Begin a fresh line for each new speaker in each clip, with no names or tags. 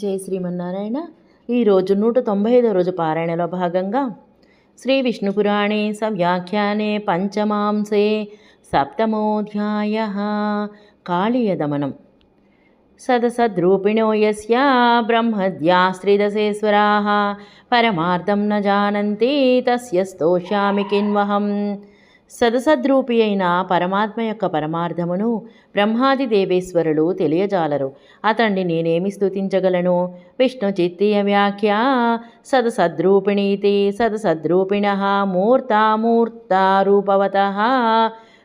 జై శ్రీమన్నారాయణ. ఈరోజు నూట తొంభై ఐదో రోజు పారాయణలో భాగంగా శ్రీ విష్ణుపురాణే సవ్యాఖ్యానే పంచమాంసే సప్తమోధ్యాయ కాళీయదమనం సదసద్రూపిణో యస్య బ్రహ్మద్యాస్త్రిదశేశ్వరాः పరమార్థం న జానంతి తస్య స్తోష్యామి కిన్వహం. సదసద్రూపి అయిన పరమాత్మ యొక్క పరమార్థమును బ్రహ్మాది దేవేశ్వరులు తెలియజాలరు. అతన్ని నేనేమి స్తుతించగలను? విష్ణు చిత్తీయ వ్యాఖ్య సదసద్రూపిణీతి సదసద్రూపిణ మూర్తామూర్తారూపవత.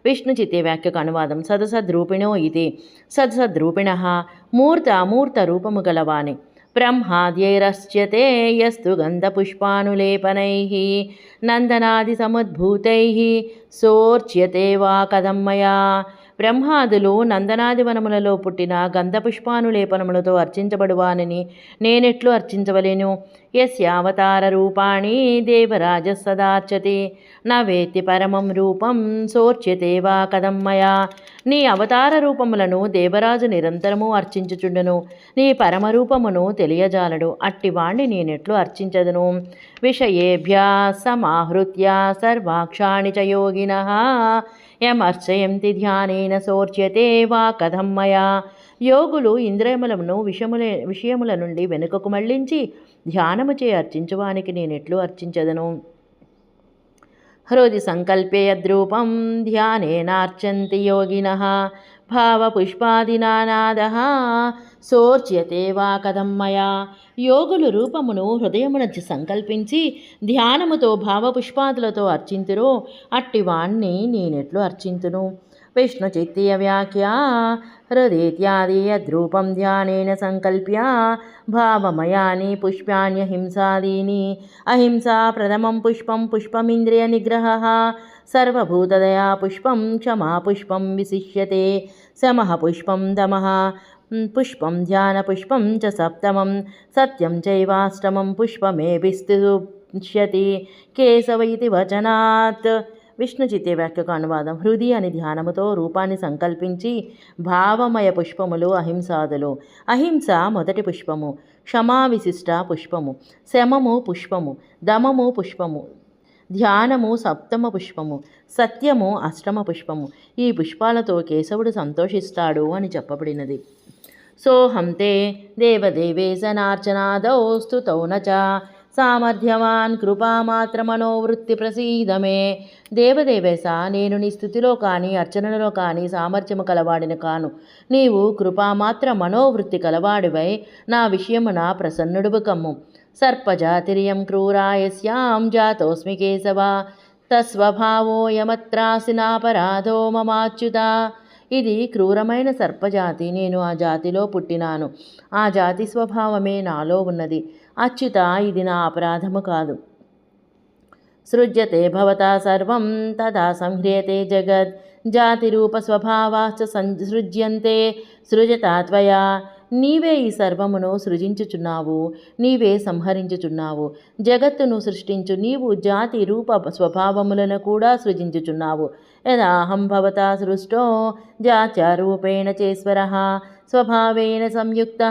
విష్ణు చిత్తే వ్యాఖ్యకు అనువాదం సదసద్రూపిణో ఇది సదసద్రూపిణ మూర్త అమూర్త రూపము గలవాని. బ్రహ్మాద్యైరస్యతే యస్తు గంధపుష్పానులేపనై నందనాది సముద్భూతై సోర్చ్యతే వా కథం బ్రహ్మాదులు నందనాది వనములలో పుట్టిన గంధపుష్పానులేపనములతో అర్చించబడువానని నేనెట్లు అర్చించవలేను. యస్యావతార రూపాణి దేవరాజ సదార్చతే. నా వేత్తి పరమం రూపం సోర్చ్యతే వా నీ అవతార రూపములను దేవరాజు నిరంతరము అర్చించుచుండును. నీ పరమరూపమును తెలియజాలడు. అట్టివాణ్ణి నేనెట్లు అర్చించదును. విషయేభ్య సమాహృత్య సర్వాక్షాణి చ యోగిన. యమర్చయంతి ధ్యానేన సోర్చ్యతే వా కథం మయా. యోగులు ఇంద్రియములను విషములే విషయముల నుండి వెనుకకు మళ్ళించి ధ్యానము చే అర్చించువానికి నేనెట్లు అర్చించదను? హృది సంకల్పే యద్రూపం ధ్యానేనార్చంతి యోగిన. భావపుష్పాదినానాద సోర్చ్యతే వా కథం మయా. యోగులు రూపమును హృదయమున సంకల్పించి ధ్యానముతో భావపుష్పాదులతో అర్చింతురో అట్టివాణ్ణి నేనెట్లు అర్చింతును? विष्णुचित्तीयव्याख्या हृदित्यादि यद्रूपं ध्यानेन सङ्कल्प्य भावमयानि पुष्प्याण्यहिंसादीनि अहिंसा प्रथमं पुष्पं निग्रह सर्वूतया पुष्प क्षमा पुष्प विशिष्य समः पुष्प दम पुष्प ध्यानपुष्पं च सप्तमं, सत्यं चैवाष्टमं पुष्पमेभिस्तुष्यति, केशव इति वचनात्। కేశవ విష్ణు వ్యాఖ్యకు అనువాదం. హృది అని ధ్యానముతో రూపాన్ని సంకల్పించి భావమయ పుష్పములు అహింసాదులు. అహింస మొదటి పుష్పము. క్షమా విశిష్ట పుష్పము. శమము పుష్పము. దమము పుష్పము. ధ్యానము సప్తమ పుష్పము. సత్యము అష్టమ పుష్పము. ఈ పుష్పాలతో కేశవుడు సంతోషిస్తాడు అని చెప్పబడినది. సోహం తే దేవదేవేశనార్చనాదౌ స్తుతౌ న సామర్థ్యవాన్ కృపామాత్ర మనోవృత్తి ప్రసీదమే. దేవదేవేశ నేను నీ స్థుతిలో కానీ అర్చనలో కానీ సామర్థ్యము కలవాడిని కాను. నీవు కృపామాత్ర మనోవృత్తి కలవాడివై నా విషయమున ప్రసన్నుడువు కమ్ము. సర్పజాతిరియం క్రూరాయస్యాం జాతోస్మి కేశవ తస్వభావోయమత్రాసినాపరాధో మమాచ్యుత. ఇది క్రూరమైన సర్పజాతి నేను ఆ జాతిలో పుట్టినాను. ఆ జాతి స్వభావమే నాలో ఉన్నది. అచ్యుత ఇది నా అపరాధము కాదు. సృజ్యతే భవతా సర్వం తదా సంహ్రియతే జగత్ జాతిరూపస్వభావాశ్చ సంసృజ్యంతే సృజతా త్వయా నీవే ఈ సర్వమును సృజించుచున్నావు నీవే సంహరించుచున్నావు. జగత్తును సృష్టించు నీవు జాతి రూప స్వభావములను కూడా సృజించుచున్నావు. యదాహం భవతా సృష్టో జాత్యారూపేణ చేశ్వర స్వభావేన సంయుక్త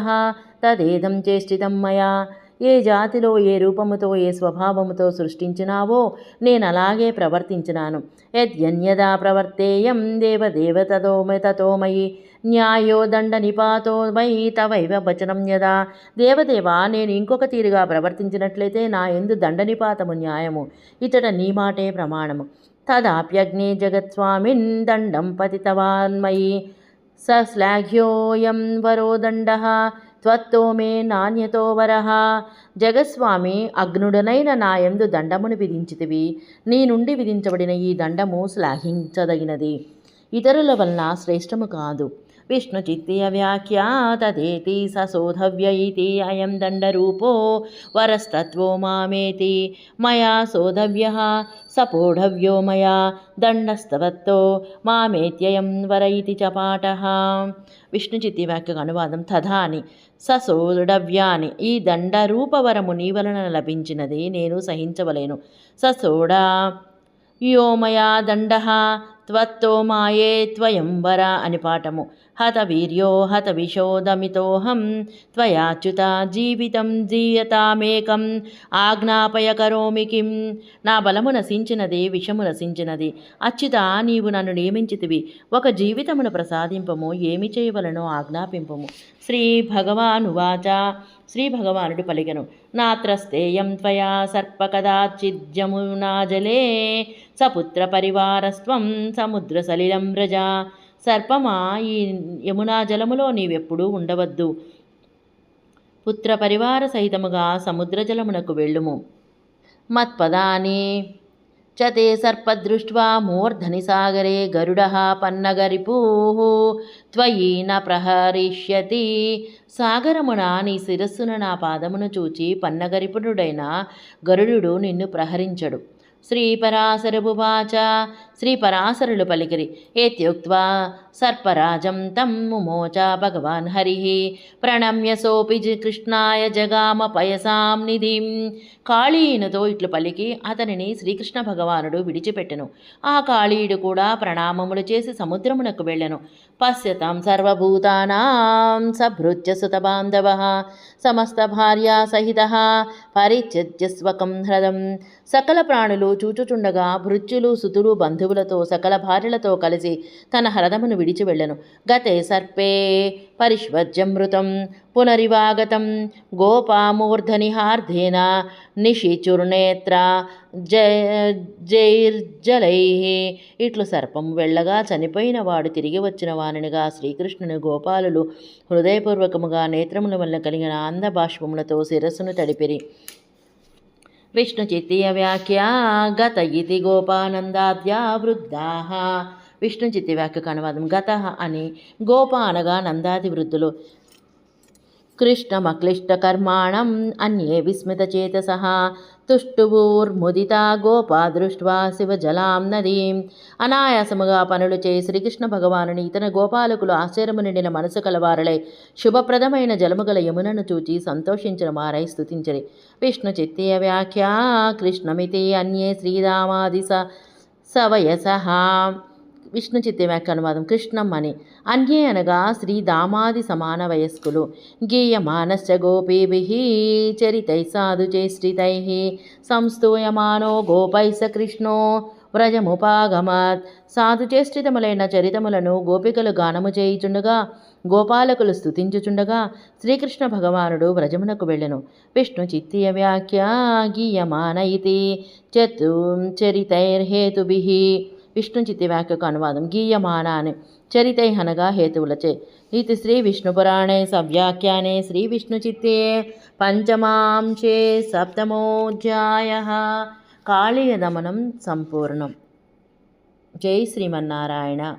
తదేదం చేష్టితం మయా. ఏ జాతిలో ఏ రూపముతో ఏ స్వభావముతో సృష్టించినావో నేను అలాగే ప్రవర్తించినాను. యద్యన్యదా ప్రవర్తేయం దేవదేవ తదోమ తతోమయి న్యాయో దండ నిపాతో మయి తవైవ వచనం యదా. దేవదేవా నేను ఇంకొక తీరుగా ప్రవర్తించినట్లయితే నా ఎందు దండ నిపాతము న్యాయము ఇతడ నీ మాటే ప్రమాణము. తదాప్యగ్నే జగత్స్వామిన్ దండం పతితవాన్మయి స శ్లాఘ్యోయం వరో త్వత్తో మే నాణ్యతో వరహ జగస్వామి అగ్నుడనైన నా ఎందు దండమును విధించితివి. నీ నుండి విధించబడిన ఈ దండము శ్లాఘించదగినది. ఇతరుల వలన శ్రేష్టము కాదు. విష్ణు చిత్తీయ వ్యాఖ్య తదేతి సశోధవ్య ఇతి అయం దండరూపో వరస్తత్వో మామేతి మయా శోధవ్య సపోఢవ్యో మయా దండస్తవత్తో మామేత్యయం వర ఇది చ పాఠ విష్ణు చిత్తి వ్యాఖ్యకు అనువాదం తథా ససోడవ్యాని ఈ దండరూపవరము నీ వలన లభించినది నేను సహించవలేను ససోడా యోమయా దండ త్వత్తో మాయే త్వయం వర అని పాఠము। హతవీర్యో హతవిషోదమితోహం త్వయాచ్యుత జీవితం జీయతామేకం ఆజ్ఞాపయ కరోమి కిం. నా బలము నశించినది విషము నశించినది. అచ్యుత నీవు నన్ను నియమించితివి. ఒక జీవితమును ప్రసాదింపము. ఏమి చేయవలనో ఆజ్ఞాపింపము. శ్రీ భగవానువాచ శ్రీ భగవానుడు పలికెను. నాత్రస్తేయం త్వయా సర్పకదాచిద్యమునా జలే సపుత్ర పరివారస్వం సముద్ర సలిలం వ్రజ. సర్పమా ఈ యమునా జలములో నీవెప్పుడూ ఉండవద్దు. పుత్ర పరివార సహితముగా సముద్ర జలమునకు వెళ్ళుము. మత్పదాని చతే సర్పదృష్ట్వా మూర్ధని సాగరే గరుడ పన్నగరిపూ త్వయి న ప్రహరిష్యతి సాగరమున నీ శిరస్సున నా పాదమును చూచి పన్నగరిపుడైన గరుడు నిన్ను ప్రహరించడు. శ్రీపరాశరభువాచ శ్రీపరాశరులు పలికిరి ఏత్యుక్త్వా సర్పరాజం తం ముమోచ భగవాన్ హరి ప్రణమ్య సోపి కృష్ణాయ జగామ పయసాం నిధిం కాళీయునితో ఇట్లు పలికి అతనిని శ్రీకృష్ణ భగవానుడు విడిచిపెట్టెను ఆ కాళీయుడు కూడా ప్రణామములు చేసి సముద్రమునకు వెళ్ళెను పశ్యతాం సర్వభూతానాం సభృత్య సుత బాంధవ సమస్త భార్యా సహిత పరిత్యజ్య హ్రదం సకల ప్రాణులు చూచుచుండగా భృత్యులు సుతులు బంధువులతో సకల భార్యలతో కలిసి తన హ్రదమును విడిచి వెళ్ళను. గతే సర్పే పరిష్వజమృతం పునరివాగతం గోపామూర్ధనిహార్ధేన నిషిచుర్నేత్ర జైర్జలై. ఇట్లు సర్పం వెళ్ళగా చనిపోయిన వాడు తిరిగి వచ్చిన వానినిగా శ్రీకృష్ణుని గోపాలులు హృదయపూర్వకముగా నేత్రముల వల్ల కలిగిన అందబాష్పములతో శిరస్సును తడిపిరి. విష్ణు చిత్తీయ గత ఇతి గోపానందాద్యా వృద్ధా. విష్ణుచిత్తి వ్యాఖ్యకు అనువాదం గత అని గోప అనగా నందాది వృద్ధులు కృష్ణమక్లిష్టకర్మాణం అన్యే విస్మితచేతస తుష్టువూర్ముదితా గోపా దృష్ట్వా శివజలాం నదీం అనాయాసముగా పనులు చేయి శ్రీకృష్ణ భగవానుని ఇతర గోపాలకులు ఆశ్చర్యము నిండిన మనసు కలవారలై శుభప్రదమైన జలము గల యమునను చూచి సంతోషించిన వారై స్తుతించరి. విష్ణు చిత్తీయ వ్యాఖ్యా కృష్ణమితి అన్యే శ్రీరామాది స సవయసః విష్ణు చిత్తి వ్యాఖ్య అనువాదం కృష్ణమ్మని అన్యే అనగా శ్రీ దామాది సమాన వయస్కులు. గీయమానశ్చ గోపీభి చరితై సాధు చేష్టితై. సంస్తూయమానో గోపై స కృష్ణో వ్రజముపాగమత్. సాధు చేష్టితములైన చరితములను గోపికలు గానము చేయుచుండగా గోపాలకులు స్థుతించుచుండగా శ్రీకృష్ణ భగవానుడు వ్రజమునకు వెళ్ళెను. విష్ణు చిత్తియ వ్యాఖ్య గీయమాన ఇతి. చతు చరితైర్హేతుభి విష్ణు చిత్తి వ్యాఖ్యకు అనువాదం. గీయమాన అని చరితై అనగా హేతువులచే. ఇది శ్రీ విష్ణుపురాణే సవ్యాఖ్యానే శ్రీ విష్ణుచిత్తే పంచమాంశే సప్తమోధ్యాయ. కాళీయ దమనం సంపూర్ణం. జై శ్రీమన్నారాయణ.